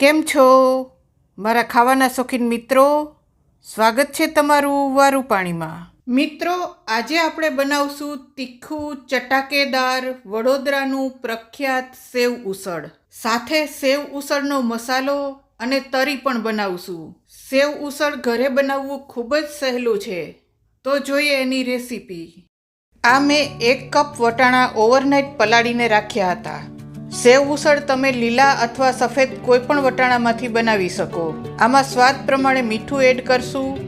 કેમ છો? મારા ખાવાના શોખીન મિત્રો, સ્વાગત છે તમારું વારું પાણીમાં મિત્રો, આજે આપણે બનાવશું તીખું ચટાકેદાર વડોદરાનું પ્રખ્યાત સેવ ઉસળ. સાથે સેવ ઉસળનો મસાલો અને તરી પણ બનાવશું. સેવ ઉસળ ઘરે બનાવવું ખૂબ જ સહેલું છે. તો જોઈએ એની રેસીપી. આ મેં એક કપ વટાણા ઓવરનાઇટ પલાળીને રાખ્યા હતા. સેવ ઉસળ તમે લીલા અથવા સફેદ કોઈપણ વટાણામાંથી બનાવી શકો. આમાં સ્વાદ પ્રમાણે મીઠું એડ કરશું.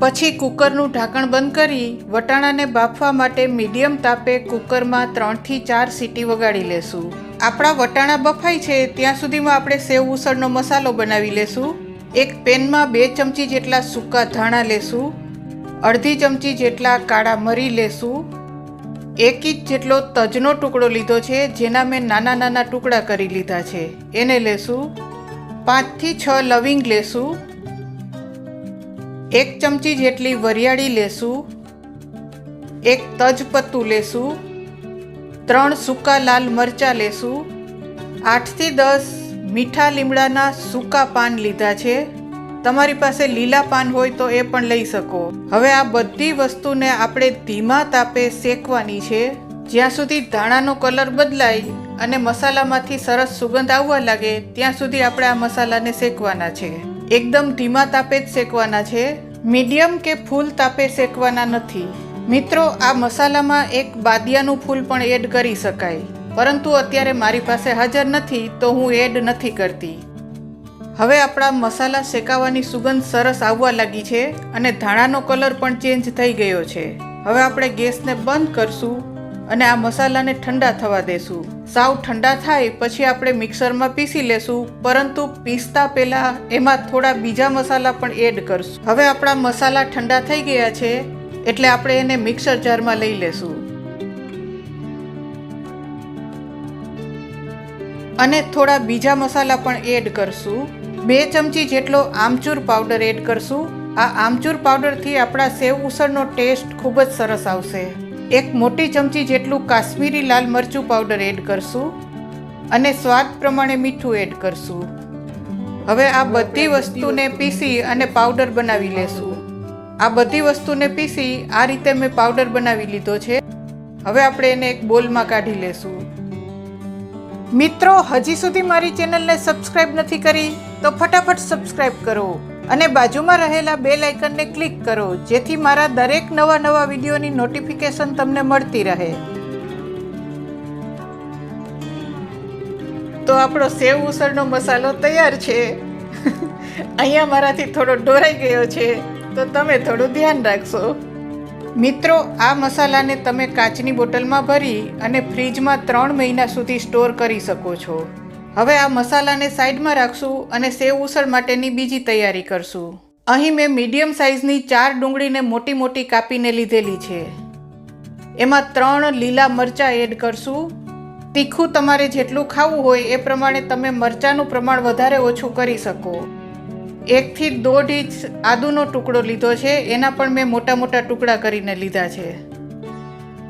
પછી કુકરનું ઢાંકણ બંધ કરી વટાણાને બાફવા માટે મીડિયમ તાપે કુકરમાં ત્રણથી ચાર સીટી વગાડી લેશું. આપણા વટાણા બફાય છે, ત્યાં સુધીમાં આપણે સેવ ઉસળનો મસાલો બનાવી લેશું. એક પેનમાં બે ચમચી જેટલા સૂકા ધાણા લેશું. અડધી ચમચી જેટલા કાળા મરી લેશું. એક ઇંચ જેટલો તજનો ટુકડો લીધો છે, જેના મેં નાના નાના ટુકડા કરી લીધા છે. એને લેશું પાંચથી છ લવિંગ લેશું. એક ચમચી જેટલી વરિયાળી લેશું. એક તજપત્તું લેશું. ત્રણ સૂકા લાલ મરચાં લેશું. આઠથી દસ મીઠા લીમડાના સૂકા પાન લીધા છે. તમારી પાસે લીલા પાન હોય તો એ પણ લઈ શકો. હવે આ બધી વસ્તુને આપણે ધીમા તાપે શેકવાની છે. જ્યાં સુધી ધાણાનો કલર બદલાય અને મસાલામાંથી સરસ સુગંધ આવવા લાગે, ત્યાં સુધી આપણે આ મસાલાને શેકવાના છે. એકદમ ધીમા તાપે જ શેકવાના છે. મીડિયમ કે ફૂલ તાપે શેકવાના નથી. મિત્રો, આ મસાલામાં એક બાદિયાનું ફૂલ પણ એડ કરી શકાય. પરંતુ અત્યારે મારી પાસે હાજર નથી, તો હું એડ નથી કરતી. હવે આપણા મસાલા શેકાવાની સુગંધ સરસ આવવા લાગી છે અને ધાણાનો કલર પણ ચેન્જ થઈ ગયો છે. હવે આપણે ગેસને બંધ કરશું અને આ મસાલાને ઠંડા થવા દેશું. સાવ ઠંડા થાય પછી આપણે મિક્સરમાં પીસી લેશું, પરંતુ પીસતા પહેલાં એમાં થોડા બીજા મસાલા પણ એડ કરશું. હવે આપણા મસાલા ઠંડા થઈ ગયા છે, એટલે આપણે એને મિક્સર જારમાં લઈ લેશું. અને થોડા બીજા મસાલા પણ એડ કરશું. બે ચમચી જેટલો આમચૂર પાવડર એડ કરશું. આ આમચૂર પાવડરથી આપણા સેવ ઉસળનો ટેસ્ટ ખૂબ જ સરસ આવશે. એક મોટી ચમચી જેટલું કાશ્મીરી લાલ મરચું પાવડર એડ કરશું અને સ્વાદ પ્રમાણે મીઠું એડ કરશું. હવે આ બધી વસ્તુને પીસી અને પાવડર બનાવી લેશું. આ બધી વસ્તુને પીસી આ રીતે મેં પાવડર બનાવી લીધો છે. હવે આપણે એને એક બોલમાં કાઢી લેશું. મિત્રો, હજી સુધી મારી ચેનલને સબસ્ક્રાઇબ નથી કરી, તો ફટાફટ સબસ્ક્રાઇબ કરો અને બાજુમાં રહેલા બે લાઇકનને ક્લિક કરો, જેથી મારા દરેક નવા નવા વિડીયોની નોટિફિકેશન તમને મળતી રહે. તો આપણો સેવ ઉસળનો મસાલો તૈયાર છે. અહીંયા મારાથી થોડો ઢોરાઈ ગયો છે, તો તમે થોડું ધ્યાન રાખશો. મિત્રો, આ મસાલાને તમે કાચની બોટલમાં ભરી અને ફ્રીજમાં ત્રણ મહિના સુધી સ્ટોર કરી શકો છો. હવે આ મસાલાને સાઈડમાં રાખશું અને સેવ ઉસળ માટેની બીજી તૈયારી કરશું. અહીં મેં મીડિયમ સાઇઝની ચાર ડુંગળીને મોટી મોટી કાપીને લીધેલી છે. એમાં ત્રણ લીલા મરચાં એડ કરશું. તીખું તમારે જેટલું ખાવું હોય એ પ્રમાણે તમે મરચાંનું પ્રમાણ વધારે ઓછું કરી શકો. એકથી દોઢ ઇંચ આદુનો ટુકડો લીધો છે. એના પણ મેં મોટા મોટા ટુકડા કરીને લીધા છે.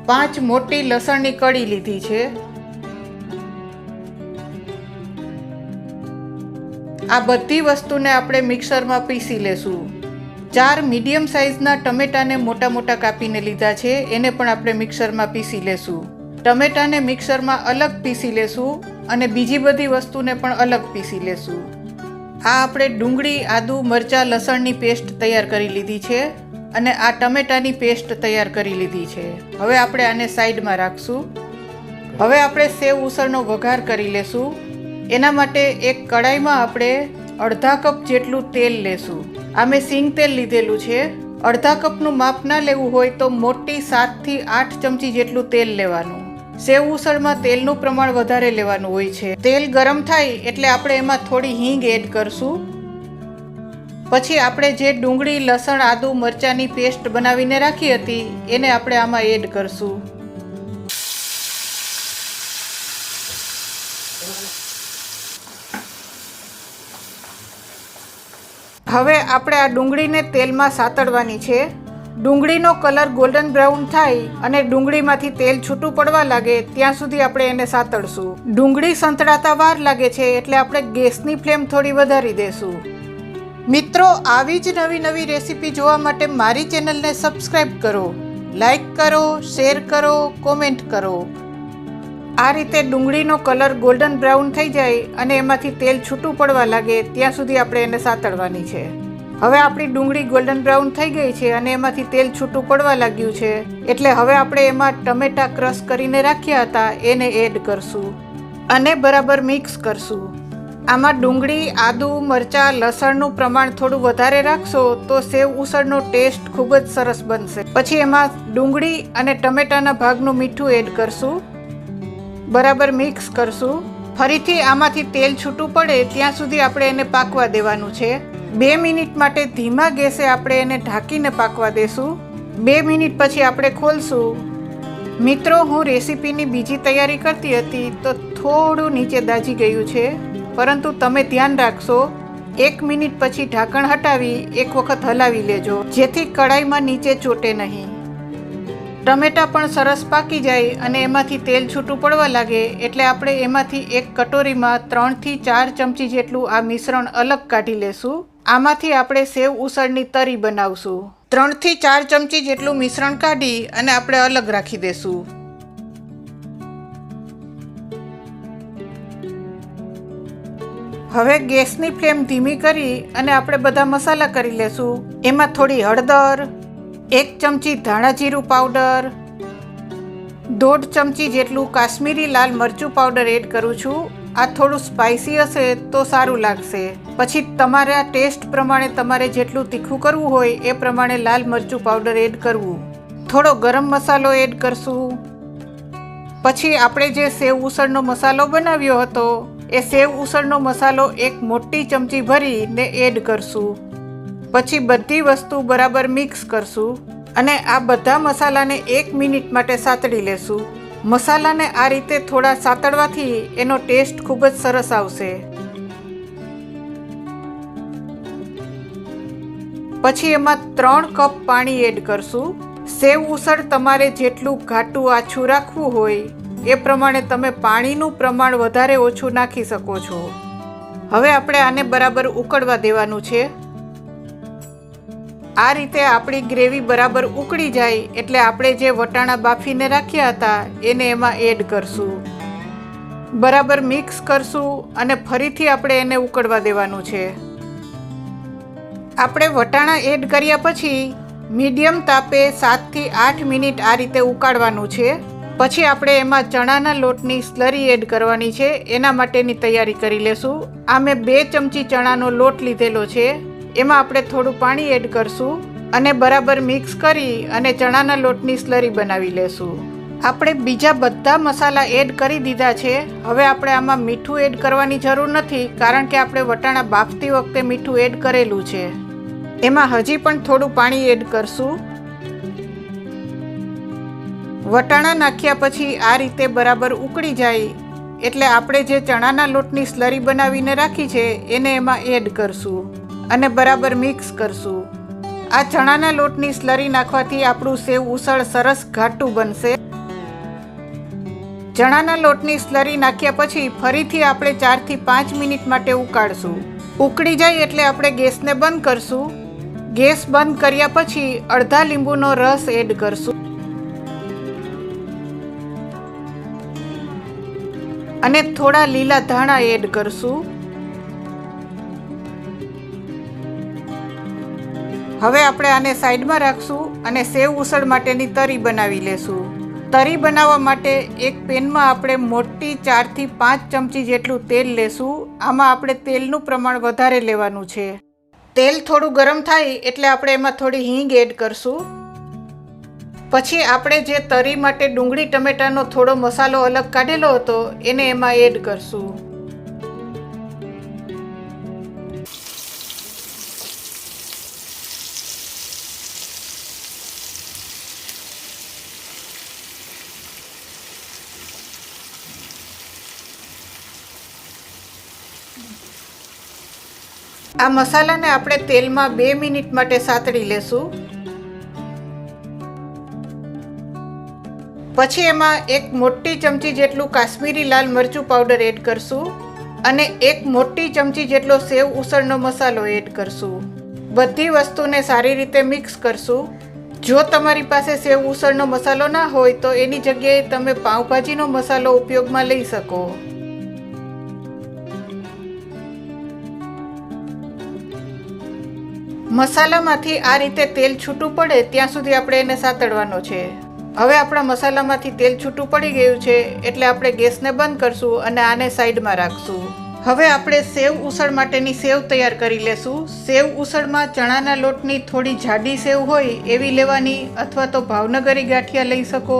પાંચ મોટી લસણની કળી લીધી છે. આ બધી વસ્તુને આપણે મિક્સરમાં પીસી લેશું. ચાર મીડિયમ સાઇઝના ટમેટાને મોટા મોટા કાપીને લીધા છે. એને પણ આપણે મિક્સરમાં પીસી લેશું. ટમેટાને મિક્સરમાં અલગ પીસી લેશું અને બીજી બધી વસ્તુને પણ અલગ પીસી લેશું. આ આપણે ડુંગળી, આદુ, મરચાં, લસણની પેસ્ટ તૈયાર કરી લીધી છે અને આ ટમેટાની પેસ્ટ તૈયાર કરી લીધી છે. હવે આપણે આને સાઈડમાં રાખશું. હવે આપણે સેવ ઉસળનો વઘાર કરી લેશું. એના માટે એક કડાઈમાં આપણે અડધા કપ જેટલું તેલ લેશું. આ મેં સિંગ તેલ લીધેલું છે. અડધા કપનું માપ ના લેવું હોય તો મોટી સાતથી આઠ ચમચી જેટલું તેલ લેવાનું. સેવ ઉસળમાં તેલનું પ્રમાણ વધારે લેવાનું હોય છે. તેલ ગરમ થાય એટલે આપણે એમાં થોડી હિંગ એડ કરશું. પછી આપણે જે ડુંગળી, લસણ, આદુ, મરચાંની પેસ્ટ બનાવીને રાખી હતી, એને આપણે આમાં એડ કરશું. હવે આપણે આ ડુંગળીને તેલમાં સાતડવાની છે. ડુંગળીનો કલર ગોલ્ડન બ્રાઉન થાય અને ડુંગળીમાંથી તેલ છૂટું પડવા લાગે, ત્યાં સુધી આપણે એને સાતળશું. ડુંગળી સંતળાતા વાર લાગે છે એટલે આપણે ગેસની ફ્લેમ થોડી વધારી દેશું. મિત્રો, આવી જ નવી નવી રેસીપી જોવા માટે મારી ચેનલને સબસ્ક્રાઈબ કરો લાઈક કરો, શેર કરો, કોમેન્ટ કરો. આ રીતે ડુંગળીનો કલર ગોલ્ડન બ્રાઉન થઈ જાય અને એમાંથી તેલ છૂટું પડવા લાગે, ત્યાં સુધી આપણે એને સાતળવાની છે. હવે આપણી ડુંગળી ગોલ્ડન બ્રાઉન થઈ ગઈ છે અને એમાંથી તેલ છૂટું પડવા લાગ્યું છે. એટલે હવે આપણે એમાં ટમેટા ક્રશ કરીને રાખ્યા હતા, એને એડ કરશું. અને બરાબર મિક્સ કરશું. આમાં ડુંગળી, આદુ, મરચાં, લસણનું પ્રમાણ થોડું વધારે રાખશો તો સેવ ઉસળનો ટેસ્ટ ખૂબ જ સરસ બનશે. પછી એમાં ડુંગળી અને ટમેટાના ભાગનું મીઠું એડ કરશું. બરાબર મિક્સ કરશું. ફરીથી આમાંથી તેલ છૂટું પડે ત્યાં સુધી આપણે એને પાકવા દેવાનું છે. બે મિનિટ માટે ધીમા ગેસે આપણે એને ઢાંકીને પાકવા દેશું. બે મિનિટ પછી આપણે ખોલશું. મિત્રો, હું રેસીપીની બીજી તૈયારી કરતી હતી તો થોડું નીચે દાજી ગયું છે, પરંતુ તમે ધ્યાન રાખશો, એક મિનિટ પછી ઢાંકણ હટાવી એક વખત હલાવી લેજો, જેથી કડાઈમાં નીચે ચોટે નહીં. ટમેટા પણ સરસ પાકી જાય અને એમાંથી તેલ છૂટું પડવા લાગે, એટલે આપણે એમાંથી એક કટોરીમાં ત્રણથી ચાર ચમચી જેટલું આ મિશ્રણ અલગ કાઢી લેશું. આમાંથી આપણે સેવ ઉસળની તરી બનાવશું. ત્રણથી ચાર ચમચી જેટલું મિશ્રણ કાઢી અને આપણે અલગ રાખી દેશું. હવે ગેસની ફ્લેમ ધીમી કરી અને આપણે બધા મસાલા કરી લેશું. એમાં થોડી હળદર, એક ચમચી ધાણા જીરું પાવડર, દોઢ ચમચી જેટલું કાશ્મીરી લાલ મરચું પાવડર એડ કરું છું. આ થોડું સ્પાઇસી હશે તો સારું લાગશે. પછી તમારા ટેસ્ટ પ્રમાણે તમારે જેટલું તીખું કરવું હોય એ પ્રમાણે લાલ મરચું પાવડર એડ કરવું. થોડો ગરમ મસાલો એડ કરશું. પછી આપણે જે સેવ ઉસળનો મસાલો બનાવ્યો હતો, એ સેવ ઉસળનો મસાલો એક મોટી ચમચી ભરીને એડ કરશું. પછી બધી વસ્તુ બરાબર મિક્સ કરશું અને આ બધા મસાલાને એક મિનિટ માટે સાતળી લેશું. મસાલાને આ રીતે થોડા સાતળવાથી એનો ટેસ્ટ ખૂબ જ સરસ આવશે. પછી એમાં ત્રણ કપ પાણી એડ કરશું. સેવ ઉસળ તમારે જેટલું ઘાટું આછું રાખવું હોય, એ પ્રમાણે તમે પાણીનું પ્રમાણ વધારે ઓછું નાખી શકો છો. હવે આપણે આને બરાબર ઉકળવા દેવાનું છે. આ રીતે આપણી ગ્રેવી બરાબર ઉકળી જાય એટલે આપણે જે વટાણા બાફીને રાખ્યા હતા, એને એમાં એડ કરશું. બરાબર મિક્સ કરશું અને ફરીથી આપણે એને ઉકળવા દેવાનું છે. આપણે વટાણા એડ કર્યા પછી મીડિયમ તાપે સાતથી આઠ મિનિટ આ રીતે ઉકાળવાનું છે. પછી આપણે એમાં ચણાના લોટની સ્લરી એડ કરવાની છે. એના માટેની તૈયારી કરી લેશું. આ મેં બે ચમચી ચણાનો લોટ લીધેલો છે. એમાં આપણે થોડું પાણી એડ કરશું અને બરાબર મિક્સ કરી અને ચણાના લોટની સ્લરી બનાવી લેશું. આપણે બીજા બધા મસાલા એડ કરી દીધા છે. હવે આપણે આમાં મીઠું એડ કરવાની જરૂર નથી કારણ કે આપણે વટાણા બાફતી વખતે મીઠું એડ કરેલું છે. એમાં હજી પણ થોડું પાણી એડ કરશું. વટાણા નાખ્યા પછી આ રીતે બરાબર ઉકળી જાય એટલે આપણે જે ચણાના લોટની સ્લરી બનાવીને રાખી છે એને એમાં એડ કરશું. અને બરાબર મિક્સ કરશું. આ ચણાના લોટની સ્લરી નાખવાથી આપણું સેવ ઉસળ સરસ ઘાટું બનશે. ચણાના લોટની સ્લરી નાખ્યા પછી ફરીથી આપણે ચારથી પાંચ મિનિટ માટે ઉકાળશું. ઉકળી જાય એટલે આપણે ગેસને બંધ કરશું. ગેસ બંધ કર્યા પછી અડધા લીંબુનો રસ એડ કરશું. અને થોડા લીલા ધાણા એડ કરશું. હવે આપણે આને સાઈડમાં રાખશું અને સેવ ઉસળ માટેની તરી બનાવી લેશું. તરી બનાવવા માટે એક પેનમાં આપણે મોટી ચારથી પાંચ ચમચી જેટલું તેલ લેશું. આમાં આપણે તેલનું પ્રમાણ વધારે લેવાનું છે. તેલ થોડું ગરમ થાય એટલે આપણે એમાં થોડી હિંગ એડ કરશું. પછી આપણે જે તરી માટે ડુંગળી, ટમેટાનો થોડો મસાલો અલગ કાઢેલો હતો એને એમાં એડ કરશું. આ મસાલાને આપણે તેલમાં બે મિનિટ માટે સાતળી લેશું. પછી એમાં એક મોટી ચમચી જેટલું કાશ્મીરી લાલ મરચું પાવડર એડ કરશું અને એક મોટી ચમચી જેટલો સેવ ઉસળનો મસાલો એડ કરશું. બધી વસ્તુને સારી રીતે મિક્સ કરશું. જો તમારી પાસે સેવ ઉસળનો મસાલો ના હોય તો એની જગ્યાએ તમે પાઉંભાજીનો મસાલો ઉપયોગમાં લઈ શકો. મસાલામાંથી આ રીતે તેલ છૂટું પડે ત્યાં સુધી આપણે એને સાતડવાનો છે. હવે આપણા મસાલામાંથી તેલ છૂટું પડી ગયું છે એટલે આપણે ગેસને બંધ કરશું અને આને સાઈડમાં રાખશું. હવે આપણે સેવ ઉસળ માટેની સેવ તૈયાર કરી લેશું. સેવ ઉસળમાં ચણાના લોટની થોડી જાડી સેવ હોય એવી લેવાની અથવા તો ભાવનગરી ગાંઠિયા લઈ શકો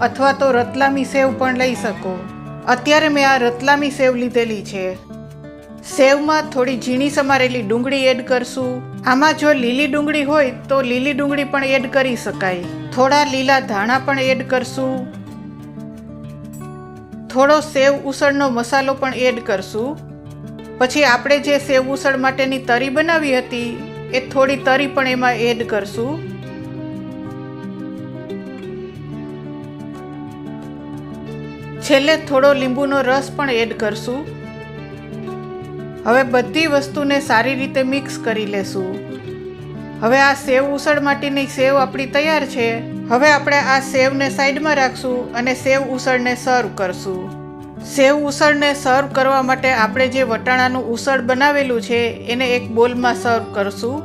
અથવા તો રતલામી સેવ પણ લઈ શકો. અત્યારે મેં આ રતલામી સેવ લીધેલી છે. સેવમાં થોડી ઝીણી સમારેલી ડુંગળી એડ કરશું. આમાં જો લીલી ડુંગળી હોય તો લીલી ડુંગળી પણ એડ કરી શકાય. થોડા લીલા ધાણા પણ એડ કરશું. થોડો સેવ ઉસળનો મસાલો પણ એડ કરશું. પછી આપણે જે સેવ ઉસળ માટેની તરી બનાવી હતી, એ થોડી તરી પણ એમાં એડ કરશું. છેલ્લે થોડો લીંબુનો રસ પણ એડ કરશું. હવે બધી વસ્તુને સારી રીતે મિક્સ કરી લેશું. હવે આ સેવ ઉસળ માટેની સેવ આપણી તૈયાર છે. હવે આપણે આ સેવને સાઈડમાં રાખશું અને સેવ ઉસળને સર્વ કરશું. સેવ ઉસળને સર્વ કરવા માટે આપણે જે વટાણાનું ઉસળ બનાવેલું છે, એને એક બોલમાં સર્વ કરશું.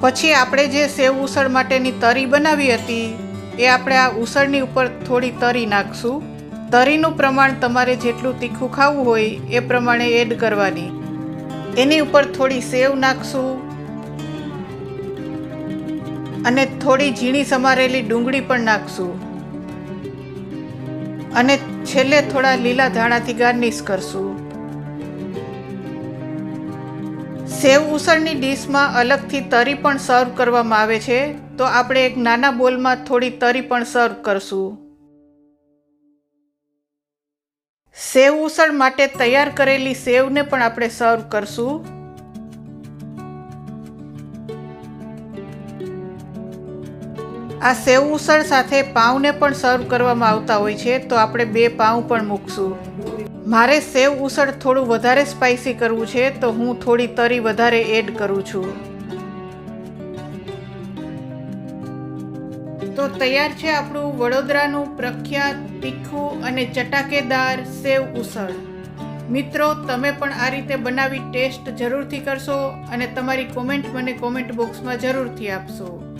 પછી આપણે જે સેવ ઉસળ માટેની તરી બનાવી હતી એ આપણે આ ઉસળની ઉપર થોડી તરી નાખશું. તરીનું પ્રમાણ તમારે જેટલું તીખું ખાવું હોય એ પ્રમાણે એડ કરવાની. એની ઉપર થોડી સેવ નાખશું. અને થોડી ઝીણી સમારેલી ડુંગળી પણ નાખશું. અને છેલ્લે થોડા લીલા ધાણાથી ગાર્નિશ કરશું. સેવ ઉસળની ડીશમાં અલગથી તરી પણ સર્વ કરવામાં આવે છે. તો આપણે એક નાના બોલમાં થોડી તરી પણ સર્વ કરશું. સેવ ઉસળ માટે તૈયાર કરેલી સેવને પણ આપણે સર્વ કરશું. આ સેવ ઉસળ સાથે પાઉંને પણ સર્વ કરવામાં આવતા હોય છે, તો આપણે બે પાઉં પણ મૂકશું. મારે સેવ ઉસળ થોડું વધારે સ્પાઇસી કરવું છે, તો હું થોડી તરી વધારે એડ કરું છું. તો તૈયાર છે આપણું વડોદરાનું પ્રખ્યાત તીખું અને ચટાકેદાર સેવ ઉસળ. મિત્રો, તમે પણ આ રીતે બનાવી ટેસ્ટ જરૂરથી કરશો અને તમારી કોમેન્ટ મને કોમેન્ટ બોક્સમાં જરૂરથી આપશો.